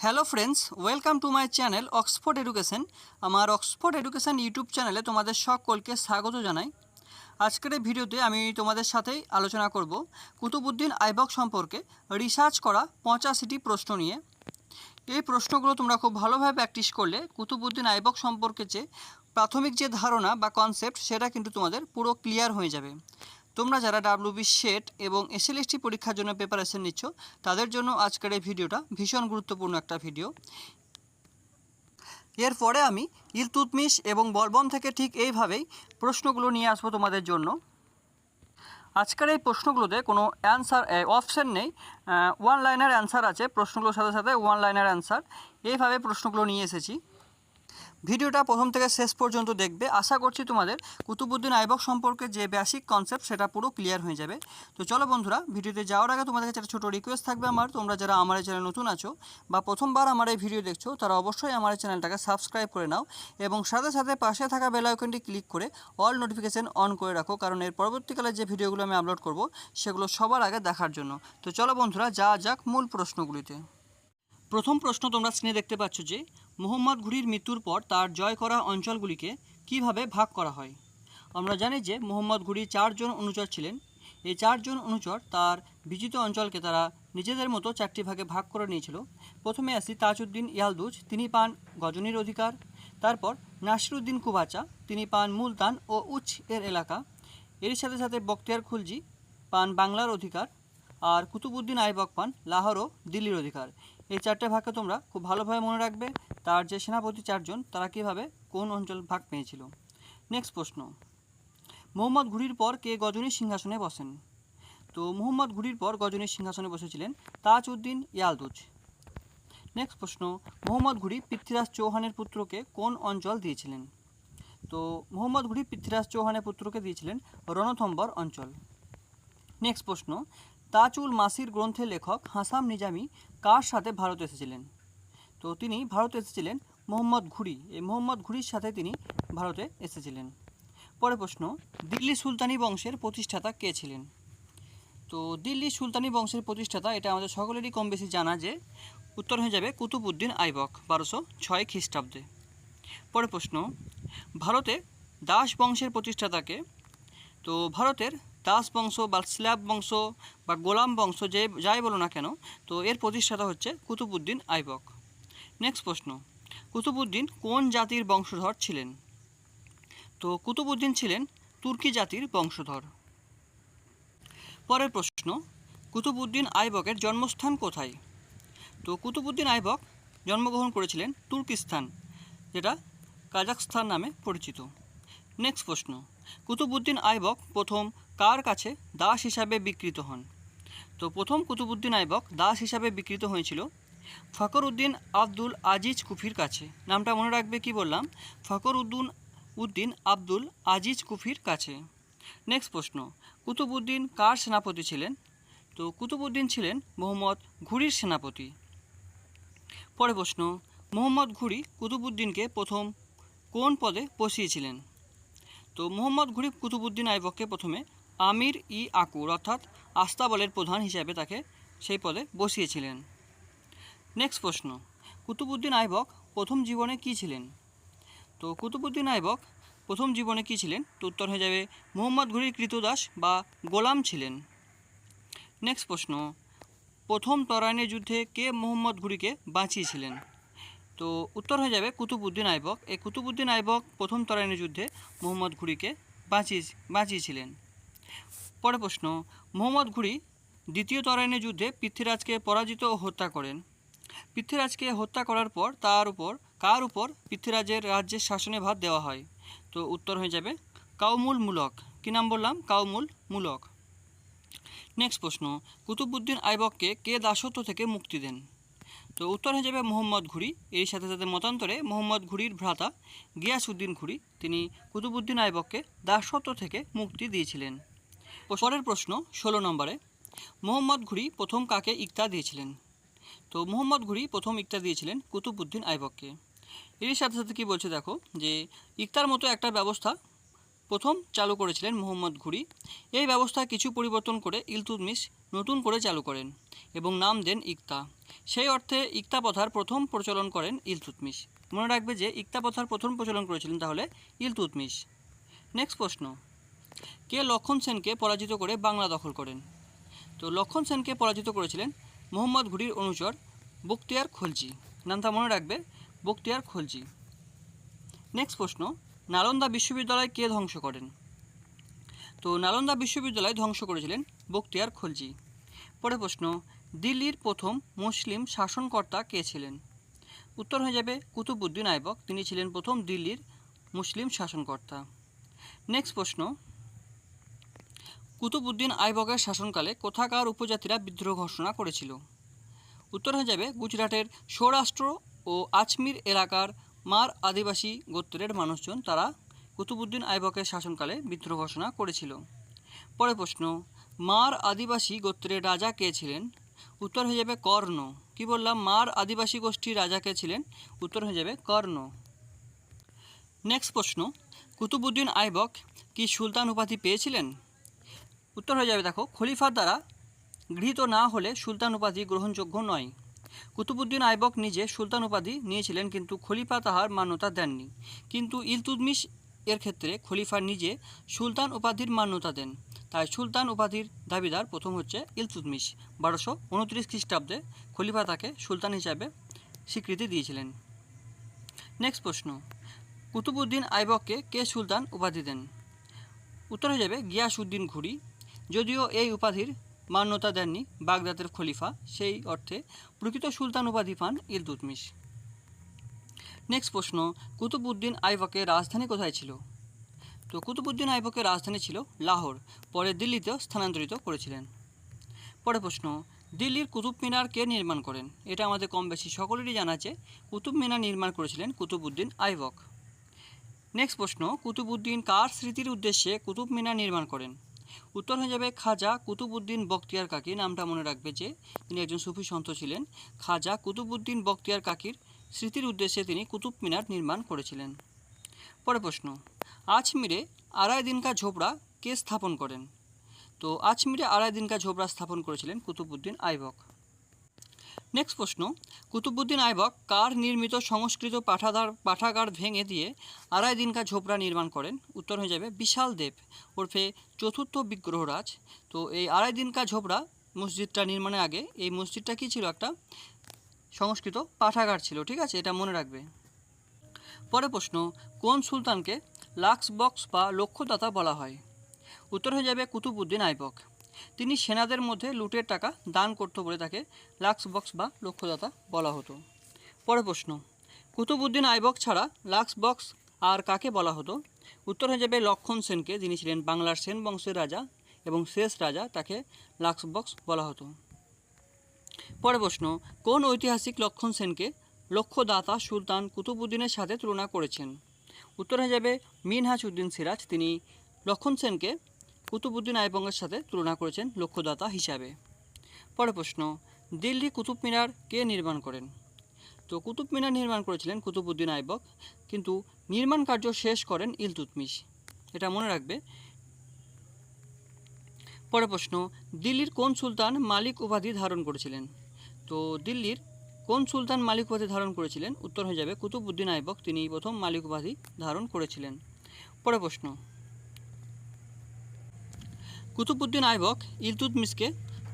Hello friends welcome to my channel Oxford education আমার Oxford education YouTube চ্যানেলে তোমাদের সকলকে স্বাগত জানাই। আজকের এই ভিডিওতে আমি তোমাদের সাথেই আলোচনা করব কুতুবুদ্দিন আইবক সম্পর্কে রিসার্চ করা পঁচাশিটি প্রশ্ন নিয়ে। এই প্রশ্নগুলো তোমরা খুব ভালোভাবে প্র্যাকটিস করলে কুতুবুদ্দিন আইবক সম্পর্কে যে প্রাথমিক যে ধারণা বা কনসেপ্ট সেটা কিন্তু তোমাদের পুরো ক্লিয়ার হয়ে যাবে। তোমরা যারা ডাব্লিউবি সেট এবং এসএলএসটি পরীক্ষার জন্য প্রিপারেশন নিচ্ছ, তাদের জন্য আজকের এই ভিডিওটা ভীষণ গুরুত্বপূর্ণ একটা ভিডিও এরপরে আমি ইলতুতমিশ এবং বলবন থেকে ঠিক এইভাবেই প্রশ্নগুলো নিয়ে আসব তোমাদের জন্য। আজকের এই প্রশ্নগুলোতে কোনো অ্যান্সার অপশান নেই। ওয়ান লাইনের অ্যান্সার আছে, প্রশ্নগুলোর সাথে সাথে ওয়ান লাইনের অ্যান্সার এইভাবে প্রশ্নগুলো নিয়ে এসেছি। ভিডিওটা প্রথম থেকে শেষ পর্যন্ত দেখবে। আশা করছি তোমাদের কুতুবুদ্দিন আইবক সম্পর্কে যে বেসিক কনসেপ্ট সেটা পুরো ক্লিয়ার হয়ে যাবে। তো চলো বন্ধুরা, ভিডিওতে যাওয়ার আগে তোমাদের কাছে একটা ছোটো রিকোয়েস্ট থাকবে আমার। তোমরা যারা আমার এই চ্যানেল নতুন আছো বা প্রথমবার আমার এই ভিডিও দেখছ, তারা অবশ্যই আমার এই চ্যানেলটাকে সাবস্ক্রাইব করে নাও এবং সাথে সাথে পাশে থাকা বেল ক্লিক করে অল নোটিফিকেশান অন করে রাখো, কারণ এর পরবর্তীকালে যে ভিডিওগুলো আমি আপলোড করব, সেগুলো সবার আগে দেখার জন্য। তো চলো বন্ধুরা যা যাক মূল প্রশ্নগুলিতে। প্রথম প্রশ্ন তোমরা স্ক্রিনে দেখতে পাচ্ছ যে মোহাম্মদ ঘুরির মৃত্যুর পর তার জয় করা অঞ্চলগুলিকে কীভাবে ভাগ করা হয়? আমরা জানি যে মোহাম্মদ ঘুরি চারজন অনুচর ছিলেন। এই চারজন অনুচর তার বিজিত অঞ্চলকে তারা নিজেদের মতো চারটি ভাগে ভাগ করে নিয়েছিল। প্রথমে আসি তাজউদ্দিন ইয়ালদুজ, তিনি পান গজনীর অধিকার। তারপর নাসিরুদ্দিন কুবাচা, তিনি পান মুলতান ও উচ এর এলাকা। এর সাথে সাথে বক্তিয়ার খুলজি পান বাংলার অধিকার। আর কুতুবুদ্দিন আইবক পান লাহোর ও দিল্লির অধিকার। এই চারটে ভাগকে তোমরা খুব ভালোভাবে মনে রাখবে, তার যে সেনাপতি চারজন, তারা কীভাবে, কোন অঞ্চল ভাগ পেয়েছিল। নেক্সট প্রশ্ন। মোহাম্মদ ঘুরির পর কে গজনীর সিংহাসনে বসেন? তো মোহাম্মদ ঘুরির পর গজনীর সিংহাসনে বসেছিলেন তাজ উদ্দিন ইয়ালদুজ। নেক্সট প্রশ্ন। মোহাম্মদ ঘুরি পৃথ্বীরাজ চৌহানের পুত্রকে কোন অঞ্চল দিয়েছিলেন? তো মোহাম্মদ ঘুরি পৃথ্বীরাজ চৌহানের পুত্রকে দিয়েছিলেন রণথম্বর অঞ্চল। নেক্সট প্রশ্ন। তাজউল মাসির গ্রন্থের লেখক হাসাম নিজামি কার সাথে ভারত এসেছিলেন? তো তিনি ভারতে এসেছিলেন মোহাম্মদ ঘুরি। এই মোহাম্মদ ঘুরির সাথে তিনি ভারতে এসেছিলেন। পরে প্রশ্ন, দিল্লি সুলতানি বংশের প্রতিষ্ঠাতা কে ছিলেন? তো দিল্লি সুলতানি বংশের প্রতিষ্ঠাতা, এটা আমাদের সকলেরই কম বেশি জানা যে, উত্তর হয়ে যাবে কুতুবউদ্দিন আইবক, বারোশো ছয় খ্রিস্টাব্দে। পরে প্রশ্ন, ভারতে দাস বংশের প্রতিষ্ঠাতাকে তো ভারতের দাস বংশ বা স্ল্যাব বংশ বা গোলাম বংশ যে, যাই বলো না কেন, তো এর প্রতিষ্ঠাতা হচ্ছে কুতুবুদ্দিন আইবক। নেক্সট প্রশ্ন কুতুবুদ্দিন কোন জাতির বংশধর ছিলেন? তো কুতুবুদ্দিন ছিলেন তুর্কি জাতির বংশধর। পরের প্রশ্ন কুতুবুদ্দিন আইবকের জন্মস্থান কোথায়? তো কুতুবুদ্দিন আইবক জন্মগ্রহণ করেছিলেন তুর্কিস্তান, যেটা কাজাকস্তান নামে পরিচিত। নেক্সট প্রশ্ন কুতুবুদ্দিন আইবক প্রথম কার কাছে দাস হিসাবে বিকৃত হন? তো প্রথম কুতুবুদ্দিন আইবক দাস হিসাবে বিকৃত হয়েছিল ফখর উদ্দিন আব্দুল আজিজ কুফির কাছে। নামটা মনে রাখবে কি বললাম? ফখর উদ্দিন উদ্দিন আব্দুল আজিজ কুফির কাছে। নেক্সট প্রশ্ন, কুতুবুদ্দিন কার সেনাপতি ছিলেন? তো কুতুবুদ্দিন ছিলেন মোহাম্মদ ঘুরির সেনাপতি। পরে প্রশ্ন, মোহাম্মদ ঘুরি কুতুবুদ্দিনকে প্রথম কোন পদে বসিয়েছিলেন? তো মোহাম্মদ ঘুরি কুতুবুদ্দিন আইবককে প্রথমে আমির ই আকুর, অর্থাৎ আস্তাবলের প্রধান হিসাবে তাকে সেই পদে বসিয়েছিলেন। নেক্সট প্রশ্ন কুতুবুদ্দিন আইবক প্রথম জীবনে কী ছিলেন? তো কুতুবুদ্দিন আইবক প্রথম জীবনে কী ছিলেন? তো উত্তর হয়ে যাবে, মোহাম্মদ ঘুরির কৃতদাস বা গোলাম ছিলেন। নেক্সট প্রশ্ন, প্রথম তরাইনের যুদ্ধে কে মোহাম্মদ ঘুরিকে বাঁচিয়েছিলেন? তো উত্তর হয়ে যাবে কুতুবুদ্দিন আইবক। এই কুতুবুদ্দিন আইবক প্রথম তরাইনের যুদ্ধে মোহাম্মদ ঘুরিকে বাঁচিয়ে, বাঁচিয়েছিলেন। পরে প্রশ্ন, মোহাম্মদ ঘুরি দ্বিতীয় তরাইনের যুদ্ধে পৃথ্বীরাজকে পরাজিত ও হত্যা করেন। পৃথ্বীরাজকে হত্যা করার পর তার উপর, কার উপর পৃথ্বীরাজের রাজ্যের শাসনে ভাত দেওয়া হয়? তো উত্তর হয়ে যাবে কাউমুল মূলক। কী নাম বললাম? কাউমুল মূলক। নেক্সট প্রশ্ন কুতুবুদ্দিন আইবককে কে দাসত্ব থেকে মুক্তি দেন? তো উত্তর হয়ে যাবে মোহাম্মদ ঘুরি। এর সাথে সাথে মতান্তরে মোহাম্মদ ঘুরির ভ্রাতা গিয়াসউদ্দিন ঘুরি, তিনি কুতুবুদ্দিন আইবককে দাসত্ব থেকে মুক্তি দিয়েছিলেন। পরের প্রশ্ন, ষোলো নম্বরে, মোহাম্মদ ঘুরি প্রথম কাকে ইকতা দিয়েছিলেন? তো মোহাম্মদ ঘুরি প্রথম ইকতা দিয়েছিলেন কুতুবউদ্দিন আইবককে। এর সাথে সাথে কী বলছে দেখো, যে ইকতার মতো একটা ব্যবস্থা প্রথম চালু করেছিলেন মোহাম্মদ ঘুরি এই ব্যবস্থা কিছু পরিবর্তন করে ইলতুতমিশ নতুন করে চালু করেন এবং নাম দেন ইকতা। সেই অর্থে ইকতা প্রথার প্রথম প্রচলন করেন ইলতুতমিশ। মনে রাখবে যে ইকতা প্রথার প্রথম প্রচলন করেছিলেন তাহলে ইলতুতমিশ। নেক্সট প্রশ্ন কে লক্ষণ সেনকে পরাজিত করে বাংলা দখল করেন? তো লক্ষণ সেনকে পরাজিত করেছিলেন মোহাম্মদ ঘুরির অনুচর বক্তিয়ার খলজি। নামটা মনে রাখবে, বক্তিয়ার খলজি। নেক্সট প্রশ্ন, নালন্দা বিশ্ববিদ্যালয় কে ধ্বংস করেন? তো নালন্দা বিশ্ববিদ্যালয় ধ্বংস করেছিলেন বক্তিয়ার খলজি। পরে প্রশ্ন, দিল্লির প্রথম মুসলিম শাসনকর্তা কে ছিলেন? উত্তর হয়ে যাবে কুতুবুদ্দিন আইবক। তিনি ছিলেন প্রথম দিল্লির মুসলিম শাসনকর্তা। নেক্সট প্রশ্ন কুতুবুদ্দিন আইবকের শাসনকালে কোথাকার উপজাতিরা বিদ্রোহ ঘোষণা করেছিল? উত্তর হয়ে যাবে গুজরাটের সৌরাষ্ট্র ও আজমির এলাকার মার আদিবাসী গোত্রের মানুষজন তারা কুতুবুদ্দিন আইবকের শাসনকালে বিদ্রোহ ঘোষণা করেছিল। পরে প্রশ্ন, মার আদিবাসী গোত্রের রাজা কে ছিলেন? উত্তর হয়ে যাবে কর্ণ। কি বললাম? মার আদিবাসী গোষ্ঠীর রাজা কে ছিলেন? উত্তর হয়ে যাবে কর্ণ। নেক্সট প্রশ্ন কুতুবুদ্দিন আইবক কি সুলতান উপাধি পেয়েছিলেন? উত্তর হয়ে যাবে, দেখো। খলিফার দ্বারা গৃহীত না হলে সুলতান উপাধি গ্রহণযোগ্য নয়। কুতুবুদ্দিন আইবক নিজে সুলতান উপাধি নিয়েছিলেন, কিন্তু খলিফা তাহার মান্যতা দেননি। কিন্তু ইলতুদমিশ এর ক্ষেত্রে খলিফা নিজে সুলতান উপাধির মান্যতা দেন। তাই সুলতান উপাধির দাবিদার প্রথম হচ্ছে ইলতুদমিশ বারোশো উনত্রিশ খ্রিস্টাব্দে খলিফা তাকে সুলতান হিসাবে স্বীকৃতি দিয়েছিলেন। নেক্সট প্রশ্ন। কুতুবুদ্দিন আইবককে কে সুলতান উপাধি দেন? উত্তর হয়ে যাবে গিয়াসউদ্দিন ঘুরি। যদিও এই উপাধির মান্যতা দেননি বাগদাদের খলিফা, সেই অর্থে প্রকৃত সুলতান উপাধি পান ইলতুতমিশ। নেক্সট প্রশ্ন, কুতুবউদ্দিন আইবকের রাজধানী কোথায় ছিল? তো কুতুবউদ্দিন আইবকের রাজধানী ছিল লাহোর, পরে দিল্লিতেও স্থানান্তরিত করেছিলেন। পরে প্রশ্ন, দিল্লির কুতুব মিনার কে নির্মাণ করেন? এটা আমাদের কম বেশি সকলেরই জানা আছে, কুতুব মিনার নির্মাণ করেছিলেন কুতুবউদ্দিন আইবক নেক্সট প্রশ্ন, কুতুবউদ্দিন কার স্মৃতির উদ্দেশ্যে কুতুব মিনার নির্মাণ করেন? উত্তর হয়ে যাবে খাজা কুতুবুদ্দিন বক্তিয়ার কাকি নামটা মনে রাখবে যে তিনি একজন সুফি সন্ত ছিলেন। খাজা কুতুবুদ্দিন বক্তিয়ার কাকির স্মৃতির উদ্দেশ্যে তিনি কুতুব মিনার নির্মাণ করেছিলেন। পরে প্রশ্ন, আজমিরে আড়াই দিনকার ঝোপড়া কে স্থাপন করেন? তো আজমিরে আড়াই দিনকার ঝোপড়া স্থাপন করেছিলেন কুতুবুদ্দিন আইবক। নেক্সট প্রশ্ন, কুতুবুদ্দিন আইবক কার নির্মিত সংস্কৃত পাঠাগার পাঠাগার ভেঙে দিয়ে আড়াই দিনকার ঝোপড়া নির্মাণ করেন? উত্তর হয়ে যাবে বিশাল দেব ওরফে চতুর্থ বিগ্রহরাজ। তো এই আড়াই দিনকার ঝোপড়া মসজিদটা নির্মাণের আগে এই মসজিদটা কী ছিল একটা? সংস্কৃত পাঠাগার ছিল, ঠিক আছে? এটা মনে রাখবে। পরে প্রশ্ন, কোন সুলতানকে লাক্স বক্স বা লক্ষ্যদাতা বলা হয়? উত্তর হয়ে যাবে কুতুবুদ্দিন আইবক। তিনি সেনাদের মধ্যে লুটের টাকা দান করত বলে তাকে লাক্স বক্স বা লক্ষ্যদাতা বলা হতো। পরে প্রশ্ন কুতুবুদ্দিন আইবক ছাড়া লাক্স বক্স আর কাকে বলা হতো? উত্তর হয়ে যাবে লক্ষণ সেনকে, যিনি ছিলেন বাংলার সেন বংশের রাজা এবং শেষ রাজা, তাকে লাক্স বক্স বলা হতো। পরে প্রশ্ন, কোন ঐতিহাসিক লক্ষণ সেনকে লক্ষ্যদাতা সুলতান কুতুবুদ্দিনের সাথে তুলনা করেছেন? উত্তর হয়ে যাবে মিনহাজ উদ্দিন সিরাজ, তিনি লক্ষণ সেনকে কুতুবউদ্দিন আইবঙ্গের সাথে তুলনা করেছেন লক্ষ্যদাতা হিসাবে। পরে প্রশ্ন, দিল্লি কুতুব মিনার কে নির্মাণ করেন? তো কুতুব মিনার নির্মাণ করেছিলেন কুতুবুদ্দিন আইবক কিন্তু নির্মাণ কার্য শেষ করেন ইলতুতমিশ। এটা মনে রাখবে। পরে প্রশ্ন, দিল্লির কোন সুলতান মালিক উপাধি ধারণ করেছিলেন? তো দিল্লির কোন সুলতান মালিক উপাধি ধারণ করেছিলেন? উত্তর হয়ে যাবে, কুতুবুদ্দিন আইবক তিনি প্রথম মালিক উপাধি ধারণ করেছিলেন। পরে প্রশ্ন কুতুবউদ্দিন আইবক ইলতুতমিশকে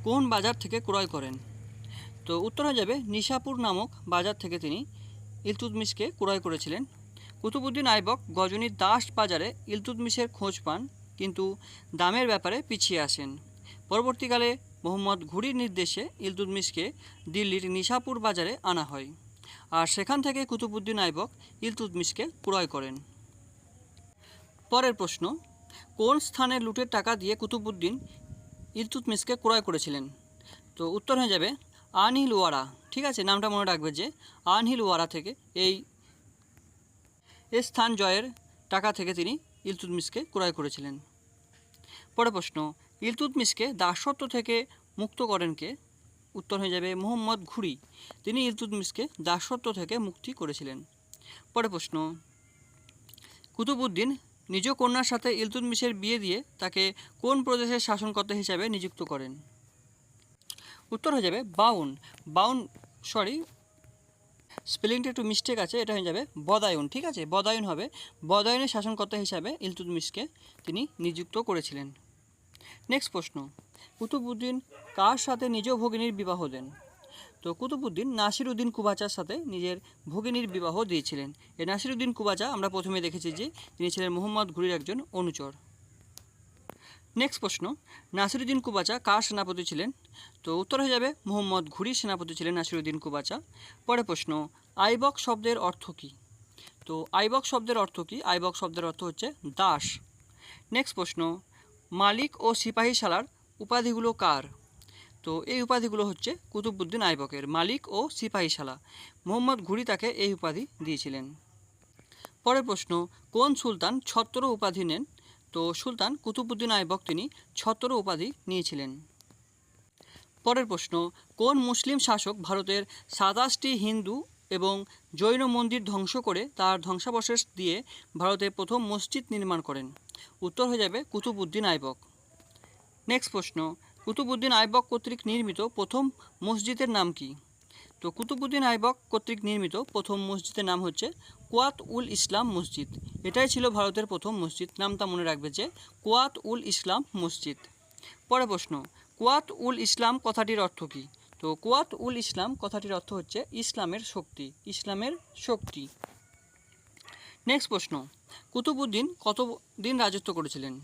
কোন বাজার থেকে ক্রয় করেন? তো উত্তর হয়ে যাবে নিশাপুর নামক বাজার থেকে তিনি ইলতুতমিশকে ক্রয় করেছিলেন। কুতুবুদ্দিন আইবক গজনীর দাস বাজারে ইলতুতমিশের খোঁজ পান, কিন্তু দামের ব্যাপারে পিছিয়ে আসেন। পরবর্তীকালে মোহাম্মদ ঘুরির নির্দেশে ইলতুতমিশকে দিল্লির নিশাপুর বাজারে আনা হয় আর সেখান থেকে কুতুবুদ্দিন আইবক ইলতুতমিশকে ক্রয় করেন। পরের প্রশ্ন কোন স্থানে লুটের টাকা দিয়ে কুতুবউদ্দিন ইলতুতমিশকে ক্রয় করেছিলেন? তো উত্তর হয়ে যাবে আনহিল ওয়ারা ঠিক আছে, নামটা মনে রাখবে যে আনহিল ওয়ারা থেকে এই স্থান জয়ের টাকা থেকে তিনি ইলতুতমিশকে ক্রয় করেছিলেন। পরে প্রশ্ন, ইলতুতমিশকে দাসত্ব থেকে মুক্ত করেন কে? উত্তর হয়ে যাবে মোহাম্মদ ঘুরি তিনি ইলতুতমিশকে দাসত্ব থেকে মুক্তি করেছিলেন। পরে প্রশ্ন, কুতুবউদ্দিন নিজ কন্যার সাথে ইলতুতমিশের বিয়ে দিয়ে তাকে কোন প্রদেশের শাসনকর্তা হিসাবে নিযুক্ত করেন? উত্তর হয়ে যাবে বাউন। বাউন সরি স্পেলিংটা একটু মিস্টেক আছে, এটা হয়ে যাবে বদায়ুন, ঠিক আছে? বদায়ুন হবে। বদায়ুনের শাসনকর্তা হিসাবে ইলতুতমিশকে তিনি নিযুক্ত করেছিলেন। নেক্সট প্রশ্ন। কুতুবুদ্দিন কার সাথে নিজ ভগিনীর বিবাহ দেন? তো কুতুবুদ্দিন নাসির উদ্দিন কুবাচার সাথে নিজের ভগিনীর বিবাহ দিয়েছিলেন। এই নাসির উদ্দিন কুবাচা আমরা প্রথমে দেখেছি যে তিনি ছিলেন মোহাম্মদ ঘুরির একজন অনুচর। নেক্সট প্রশ্ন, নাসিরুদ্দিন কুবাচা কার সেনাপতি ছিলেন? তো উত্তর হয়ে যাবে মোহাম্মদ ঘুরির সেনাপতি ছিলেন নাসিরুদ্দিন কুবাচা। পরে প্রশ্ন, আইবক শব্দের অর্থ কী? তো আইবক শব্দের অর্থ কী? আইবক শব্দের অর্থ হচ্ছে দাস। নেক্সট প্রশ্ন, মালিক ও সিপাহীশালার উপাধিগুলো কার? তো এই উপাধিগুলো হচ্ছে কুতুবুদ্দিন আইবকের মালিক ও সিপাহীশালা। মোহাম্মদ ঘুরি তাকে এই উপাধি দিয়েছিলেন। পরের প্রশ্ন, কোন সুলতান ছত্র উপাধি নেন? তো সুলতান কুতুবুদ্দিন আইবক তিনি ছত্র উপাধি নিয়েছিলেন। পরের প্রশ্ন, কোন মুসলিম শাসক ভারতের সাতাশটি হিন্দু এবং জৈন মন্দির ধ্বংস করে তার ধ্বংসাবশেষ দিয়ে ভারতে প্রথম মসজিদ নির্মাণ করেন? উত্তর হয়ে যাবে কুতুবুদ্দিন আইবক। নেক্সট প্রশ্ন কুতুবুদ্দিন আইবক কর্তৃক নির্মিত প্রথম মসজিদের নাম কি? তো কুতুবুদ্দিন আইবক কর্তৃক নির্মিত প্রথম মসজিদের নাম হচ্ছে কোয়াত উল ইসলাম মসজিদ। এটাই ছিল ভারতের প্রথম মসজিদ। নামটা মনে রাখবে যে কোয়াত উল ইসলাম মসজিদ। পরে প্রশ্ন, কোয়াত উল ইসলাম কথাটির অর্থ কী? তো কোয়াত উল ইসলাম কথাটির অর্থ হচ্ছে ইসলামের শক্তি ইসলামের শক্তি। নেক্সট প্রশ্ন, কুতুবুদ্দিন কত দিন রাজত্ব করেছিলেন?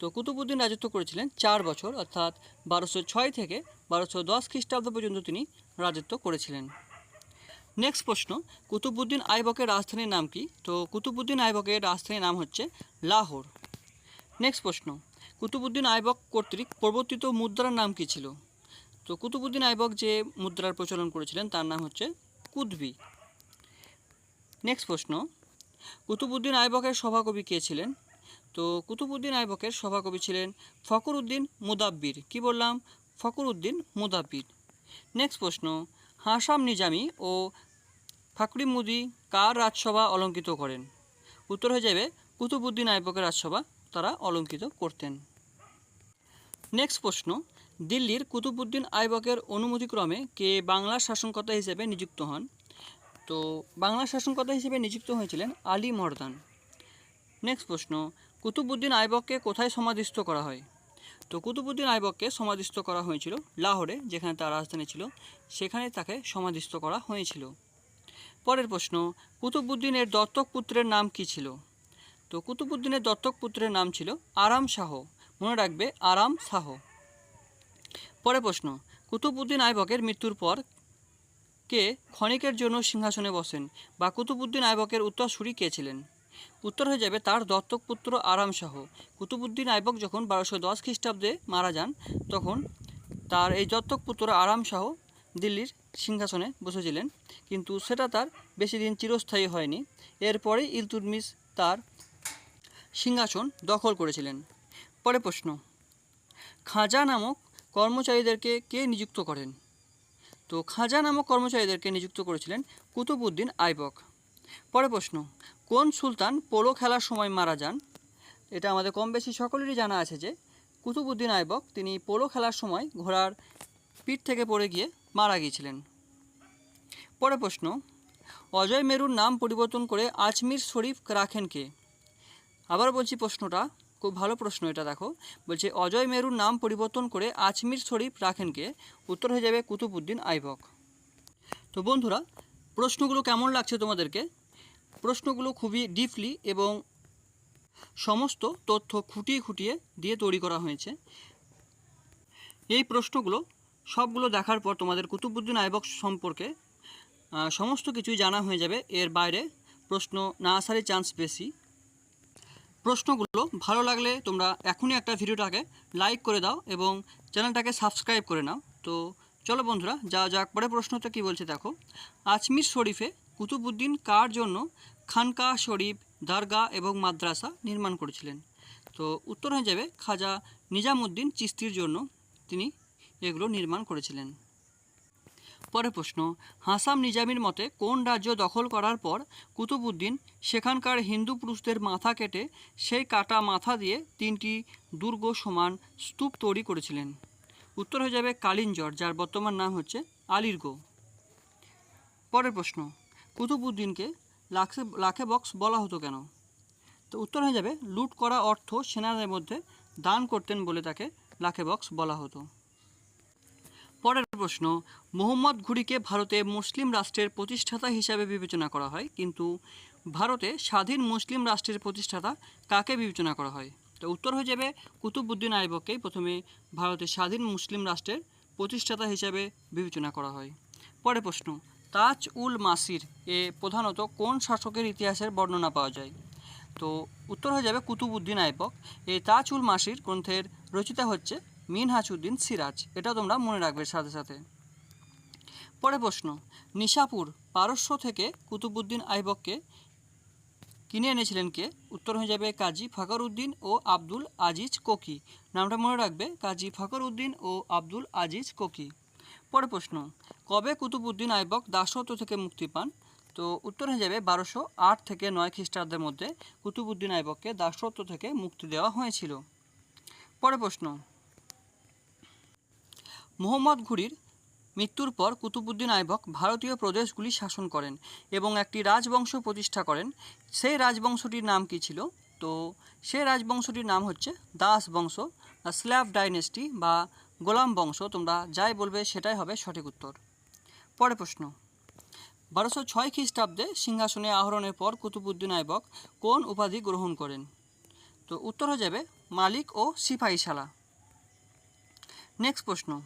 তো কুতুবুদ্দিন রাজত্ব করেছিলেন চার বছর, অর্থাৎ বারোশো ছয় থেকে বারোশো দশ খ্রিস্টাব্দ পর্যন্ত তিনি রাজত্ব করেছিলেন। নেক্সট প্রশ্ন, কুতুবুদ্দিন আইবকের রাজধানীর নাম কি? তো কুতুবুদ্দিন আইবকের রাজধানীর নাম হচ্ছে লাহোর। নেক্সট প্রশ্ন, কুতুবুদ্দিন আইবক কর্তৃক প্রবর্তিত মুদ্রার নাম কি ছিল? তো কুতুবুদ্দিন আইবক যে মুদ্রার প্রচলন করেছিলেন, তার নাম হচ্ছে কুদবি। নেক্সট প্রশ্ন, কুতুবুদ্দিন আইবকের সভাকবি কে ছিলেন? তো কুতুবুদ্দিন আইবকের সভাকবি ছিলেন ফখর উদ্দিন মুদাব্বির। কি বললাম? ফখর উদ্দিন মুদাব্বির। নেক্সট প্রশ্ন, হাসাম নিজামি ও ফাকরি মুদি কার রাজসভা অলঙ্কিত করেন? উত্তর হয়ে যাবে কুতুবুদ্দিন আইবকের রাজসভা তারা অলঙ্কিত করতেন। নেক্সট প্রশ্ন, দিল্লির কুতুবুদ্দিন আইবকের অনুমতিক্রমে কে বাংলার শাসনকর্তা হিসেবে নিযুক্ত হন? তো বাংলার শাসনকর্তা হিসেবে নিযুক্ত হয়েছিলেন আলী মর্দান। নেক্সট প্রশ্ন কুতুবুদ্দিন আইবককে কোথায় সমাধিস্থ করা হয়? তো কুতুবুদ্দিন আইবককে সমাধিস্থ করা হয়েছিল লাহোরে, যেখানে তার রাজধানী ছিল। সেখানে তাকে সমাধিস্থ করা হয়েছিল। পরের প্রশ্ন কুতুবুদ্দিনের দত্তক পুত্রের নাম কি ছিল? তো কুতুবুদ্দিনের দত্তক পুত্রের নাম ছিল আরাম শাহ। মনে রাখবে, আরাম শাহ। পরের প্রশ্ন কুতুবুদ্দিন আইবকের মৃত্যুর পর কে ক্ষণিকের জন্য সিংহাসনে বসেন বা কুতুবুদ্দিন আইবকের উত্তরসূরি কে ছিলেন? উত্তর হয়ে যাবে তার দত্তক পুত্র আরাম শাহ। কুতুবুদ্দিন আইবক যখন বারোশো দশ খ্রিস্টাব্দে মারা যান, তখন তার এই দত্তক পুত্র আরাম শাহ দিল্লির সিংহাসনে বসেছিলেন। কিন্তু সেটা তার বেশি দিন চিরস্থায়ী হয়নি। এরপরেই ইলতুৎমিশ তার সিংহাসন দখল করেছিলেন। পরে প্রশ্ন, খাজা নামক কর্মচারীদেরকে কে নিযুক্ত করেন? তো খাজা নামক কর্মচারীদেরকে নিযুক্ত করেছিলেন কুতুবুদ্দিন আইবক। পরে প্রশ্ন কোন সুলতান পোলো খেলার সময় মারা যান? এটা আমাদের কম বেশি সকলেরই জানা আছে যে, কুতুবুদ্দিন আইবক তিনি পোলো খেলার সময় ঘোড়ার পিঠ থেকে পড়ে গিয়ে মারা গিয়েছিলেন। পরে প্রশ্ন, অজয় মেরুর নাম পরিবর্তন করে আজমির শরীফ রাখেন কে? আবার বলছি প্রশ্নটা, খুব ভালো প্রশ্ন এটা দেখো। বলছে, অজয় মেরুর নাম পরিবর্তন করে আজমির শরীফ রাখেন কে? উত্তর হয়ে যাবে কুতুবুদ্দিন আইবক। তো বন্ধুরা, প্রশ্নগুলো কেমন লাগছে তোমাদেরকে? প্রশ্নগুলো খুবই ডিপলি এবং সমস্ত তথ্য খুঁটিয়ে খুঁটিয়ে দিয়ে তৈরি করা হয়েছে। এই প্রশ্নগুলো সবগুলো দেখার পর তোমাদের কুতুবুদ্দিন আইবক সম্পর্কে সমস্ত কিছুই জানা হয়ে যাবে। এর বাইরে প্রশ্ন না আসারই চান্স বেশি। প্রশ্নগুলো ভালো লাগলে তোমরা এখনই একটা ভিডিওটাকে লাইক করে দাও এবং চ্যানেলটাকে সাবস্ক্রাইব করে নাও। তো চলো বন্ধুরা যা যাক। পরে প্রশ্নটা কী বলছে দেখো। আজমির শরীফে কুতুবুদ্দিন কার জন্য খানকা শরীফ, দরগা এবং মাদ্রাসা নির্মাণ করেছিলেন? তো উত্তর হয়ে যাবে, খাজা নিজামুদ্দিন চিস্তির জন্য তিনি এগুলো নির্মাণ করেছিলেন। পরের প্রশ্ন, হাসাম নিজামির মতে কোন রাজ্য দখল করার পর কুতুবুদ্দিন সেখানকার হিন্দু পুরুষদের মাথা কেটে সেই কাটা মাথা দিয়ে তিনটি দুর্গ সমান স্তূপ তৈরি করেছিলেন? উত্তর হয়ে যাবে কালিঞ্জর, যার বর্তমান নাম হচ্ছে আলিরগো। পরের প্রশ্ন কুতুবুদ্দিনকে লাখে লাখে বক্স বলা হতো কেন? তো উত্তর হয়ে যাবে, লুট করা অর্থ সেনাদের মধ্যে দান করতেন বলে তাকে লাখে বক্স বলা হতো। পরের প্রশ্ন, মোহাম্মদ ঘুরিকে ভারতে মুসলিম রাষ্ট্রের প্রতিষ্ঠাতা হিসাবে বিবেচনা করা হয়, কিন্তু ভারতে স্বাধীন মুসলিম রাষ্ট্রের প্রতিষ্ঠাতা কাকে বিবেচনা করা হয়? তো উত্তর হয়ে যাবে, কুতুবুদ্দিন আইবককেই প্রথমে ভারতের স্বাধীন মুসলিম রাষ্ট্রের প্রতিষ্ঠাতা হিসাবে বিবেচনা করা হয়। পরের প্রশ্ন তাজ উল মাসির, এ প্রধানত কোন শাসকের ইতিহাসের বর্ণনা পাওয়া যায়? তো উত্তর হয়ে যাবে কুতুবুদ্দিন আইবক এই তাজ উল মাসির গ্রন্থের রচিতা হচ্ছে মিনহাজউদ্দিন সিরাজ। এটা তোমরা মনে রাখবে সাথে সাথে। পরে প্রশ্ন, নিশাপুর পারস্য থেকে কুতুবুদ্দিন আইবককে কিনে এনেছিলেন কে? উত্তর হয়ে যাবে কাজী ফাকর উদ্দিন ও আব্দুল আজিজ কোকি। নামটা মনে রাখবে কাজী ফাকর উদ্দিন ও আব্দুল আজিজ কোকি। পরে প্রশ্ন, কবে কুতুবুদ্দিন আইবক দাসত্ব থেকে মুক্তি পান? তো উত্তর হয়ে যাবে বারোশো আট থেকে নয় খ্রিস্টাব্দের মধ্যে কুতুবুদ্দিন আইবককে দাসত্ব থেকে মুক্তি দেওয়া হয়েছিল। পরে প্রশ্ন, মোহাম্মদ ঘুরির মৃত্যুর পর কুতুবুদ্দিন আইবক ভারতীয় প্রদেশগুলি শাসন করেন এবং একটি রাজবংশ প্রতিষ্ঠা করেন। সেই রাজবংশটির নাম কী ছিল? তো সেই রাজবংশটির নাম হচ্ছে দাস বংশ স্ল্যাব ডাইনেস্টি বা গোলাম বংশ তোমরা যাই বলবে সেটাই হবে সঠিক উত্তর। পরে প্রশ্ন। বারোশো ছয় খ্রিস্টাব্দে সিংহাসনে আহরণের পর কুতুবুদ্দিন আইবক কোন উপাধি গ্রহণ করেন? তো উত্তর হয়ে যাবে মালিক ও সিপাহী শালা নেক্সট প্রশ্ন।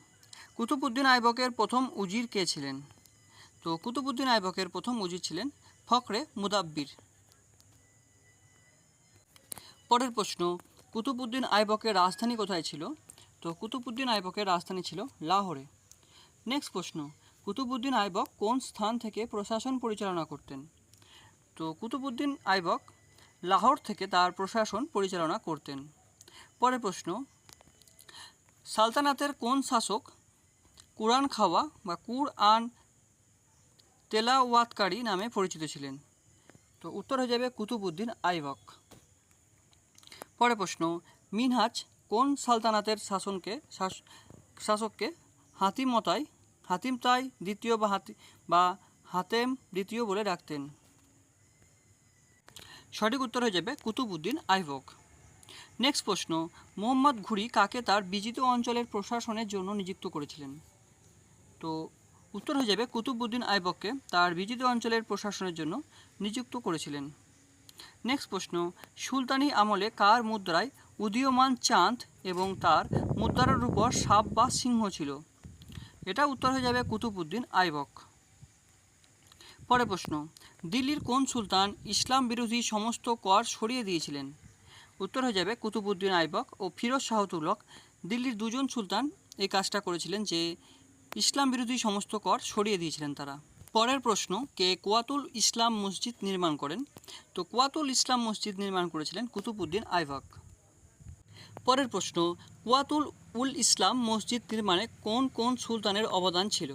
কুতুবুদ্দিন আইবকের প্রথম উজির কে ছিলেন? তো কুতুবুদ্দিন আইবকের প্রথম উজির ছিলেন ফখরে মুদাব্বির। পরের প্রশ্ন। কুতুবুদ্দিন আইবকের রাজধানী কোথায় ছিল? তো কুতুবুদ্দিন আইবকের রাজধানী ছিল লাহোরে। নেক্সট প্রশ্ন কুতুবুদ্দিন আইবক কোন স্থান থেকে প্রশাসন পরিচালনা করতেন? তো কুতুবুদ্দিন আইবক লাহোর থেকে তার প্রশাসন পরিচালনা করতেন। পরের প্রশ্ন, সালতানাতের কোন শাসক কুরআন খাওয়া বা কুরআন তেলাওয়াতকারী নামে পরিচিত ছিলেন? তো উত্তর হয়ে যাবে কুতুবুদ্দিন আইবক। পরে প্রশ্ন, মিনহাজ কোন সালতানাতের শাসনকে, শাস- শাসককে হাতিমতাই হাতিম তাই দ্বিতীয় বা হাতি, বা হাতেম দ্বিতীয় বলে ডাকতেন? সঠিক উত্তর হয়ে যাবে কুতুবুদ্দিন আইবক নেক্সট প্রশ্ন, মোহাম্মদ ঘুরি কাকে তার বিজিত অঞ্চলের প্রশাসনের জন্য নিযুক্ত করেছিলেন? তো উত্তর হয়ে যাবে কুতুবুদ্দিন আইবককে তার বিজিত অঞ্চলের প্রশাসনের জন্য নিযুক্ত করেছিলেন। নেক্সট প্রশ্ন, সুলতানি আমলে কার মুদ্রায় উদীয়মান চাঁদ এবং তার মুদ্রার উপর সাপ বা সিংহ ছিল। এটা উত্তর হয়ে যাবে কুতুবুদ্দিন আইবক। পরে প্রশ্ন, দিল্লির কোন সুলতান ইসলাম বিরোধী সমস্ত কর সরিয়ে দিয়েছিলেন? উত্তর হয়ে যাবে কুতুবুদ্দিন আইবক ও ফিরোজ শাহ তুগলক। দিল্লির দুজন সুলতান এই কাজটা করেছিলেন যে ইসলাম বিরোধী সমস্ত কর সরিয়ে দিয়েছিলেন তারা। পরের প্রশ্ন, কে কোয়াতুল ইসলাম মসজিদ নির্মাণ করেন? তো কোয়াতুল ইসলাম মসজিদ নির্মাণ করেছিলেন কুতুবুদ্দিন আইবক। পরের প্রশ্ন, কুয়াতুল উল ইসলাম মসজিদ নির্মাণে কোন কোন সুলতানের অবদান ছিল?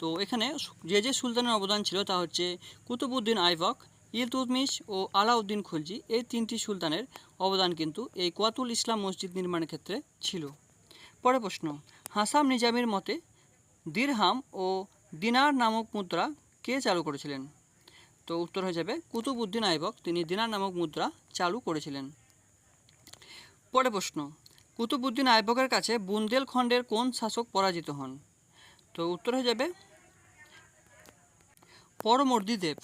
তো এখানে যে যে সুলতানের অবদান ছিল তা হচ্ছে কুতুবুদ্দিন আইবক, ইলতুতমিশ ও আলাউদ্দিন খুলজি, এই তিনটি সুলতানের অবদান কিন্তু এই কোয়াতুল ইসলাম মসজিদ নির্মাণের ক্ষেত্রে ছিল। পরের প্রশ্ন, হাসাম নিজামের মতে দিরহাম ও দিনার নামক মুদ্রা কে চালু করেছিলেন? তো উত্তর হয়ে যাবে কুতুবুদ্দিন আইবক, তিনি দিনার নামক মুদ্রা চালু করেছিলেন। পরে প্রশ্ন কুতুবুদ্দিন আইবকের কাছে বুন্দেলখণ্ডের কোন শাসক পরাজিত হন? তো উত্তর হয়ে যাবে পরমর্দি দেব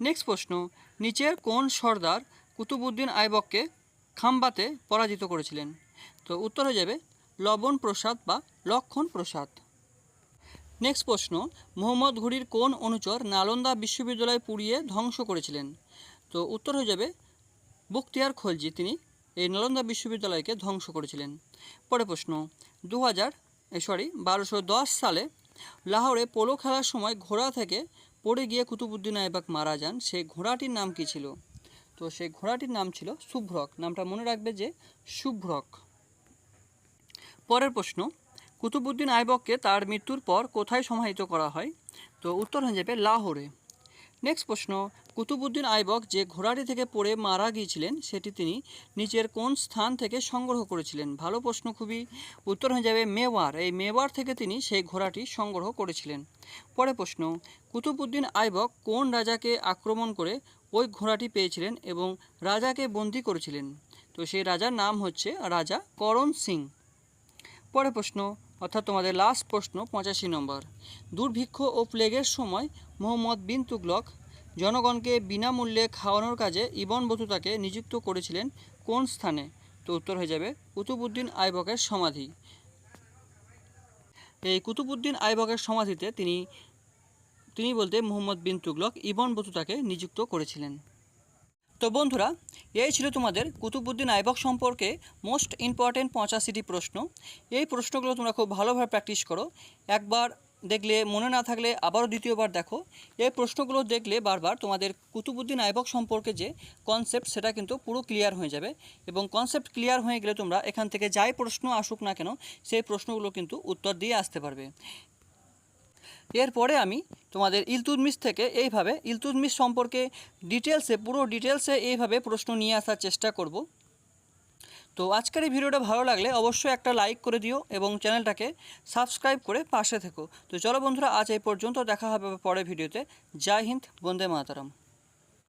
নেক্সট প্রশ্ন, নিচের কোন সর্দার কুতুবুদ্দিন আইবককে খাম্বাতে পরাজিত করেছিলেন? তো উত্তর হয়ে যাবে লবণ প্রসাদ বা লক্ষণ প্রসাদ। নেক্সট প্রশ্ন, মোহাম্মদ ঘুরির কোন অনুচর নালন্দা বিশ্ববিদ্যালয় পুড়িয়ে ধ্বংস করেছিলেন? তো উত্তর হয়ে যাবে বখতিয়ার খলজি, তিনি এই নালন্দা বিশ্ববিদ্যালয়কে ধ্বংস করেছিলেন। পরে প্রশ্ন দু হাজার সরি বারোশো দশ সালে লাহোরে পোলো খেলার সময় ঘোড়া থেকে পড়ে গিয়ে কুতুবুদ্দিন আইবাক মারা যান। সেই ঘোড়াটির নাম কী ছিল? তো সেই ঘোড়াটির নাম ছিল শুভ্রক। নামটা মনে রাখবে যে শুভ্রক। পরের প্রশ্ন, কুতুবুদ্দিন আইবককে তার মৃত্যুর পর কোথায় সমাহিত করা হয়? তো উত্তর হয়ে যাবে লাহোরে। নেক্সট প্রশ্ন কুতুবুদ্দিন আইবক যে ঘোড়াটি থেকে পড়ে মারা গিয়েছিলেন, সেটি তিনি নিচের কোন স্থান থেকে সংগ্রহ করেছিলেন? ভালো প্রশ্ন, খুবই উত্তর হয়ে যাবে মেওয়ার। এই মেওয়ার থেকে তিনি সেই ঘোড়াটি সংগ্রহ করেছিলেন। পরে প্রশ্ন, কুতুবুদ্দিন আইবক কোন রাজাকে আক্রমণ করে ওই ঘোড়াটি পেয়েছিলেন এবং রাজাকে বন্দি করেছিলেন? তো সেই রাজার নাম হচ্ছে রাজা করণ সিং। পরে প্রশ্ন, অর্থাৎ তোমাদের লাস্ট প্রশ্ন, পঁচাশি নম্বর। দুর্ভিক্ষ ও প্লেগের সময় মোহাম্মদ বিন তুগলক জনগণকে বিনামূল্যে খাওয়ানোর কাজে ইবন বতুতাকে নিযুক্ত করেছিলেন কোন স্থানে? তো উত্তর হয়ে যাবে কুতুবুদ্দিন আইবকের সমাধি। এই কুতুবুদ্দিন আইবকের সমাধিতে তিনি তিনি বলতে মোহাম্মদ বিন তুগলক ইবন বতুতাকে নিযুক্ত করেছিলেন। তো বন্ধুরা, এই ছিল তোমাদের কুতুবুদ্দিন আইবক সম্পর্কে মোস্ট ইম্পর্টেন্ট পঁচাশিটি প্রশ্ন। এই প্রশ্নগুলো তোমরা খুব ভালোভাবে প্র্যাকটিস করো। একবার দেখলে, মনে না থাকলে আবারও দ্বিতীয়বার দেখো। এই প্রশ্নগুলো দেখলে বারবার তোমাদের কুতুবুদ্দিন আইবক সম্পর্কে যে কনসেপ্ট সেটা কিন্তু পুরো ক্লিয়ার হয়ে যাবে। এবং কনসেপ্ট ক্লিয়ার হয়ে গেলে তোমরা এখান থেকে যাই প্রশ্ন আসুক না কেন, সেই প্রশ্নগুলো কিন্তু উত্তর দিয়ে আসতে পারবে। এরপরে আমি তোমাদের ইলতুৎমিশ থেকে এইভাবে ইলতুৎমিশ সম্পর্কে ডিটেলসে পুরো ডিটেলসে এইভাবে প্রশ্ন নিয়ে আসার চেষ্টা করব। তো আজকের এই ভিডিওটা ভালো লাগলে অবশ্যই একটা লাইক করে দিও এবং চ্যানেলটাকে সাবস্ক্রাইব করে পাশে থেকো। তো চলো বন্ধুরা, আজ এই পর্যন্ত দেখা হবে পরের ভিডিওতে। জয় হিন্দ, বন্দে মাতারাম।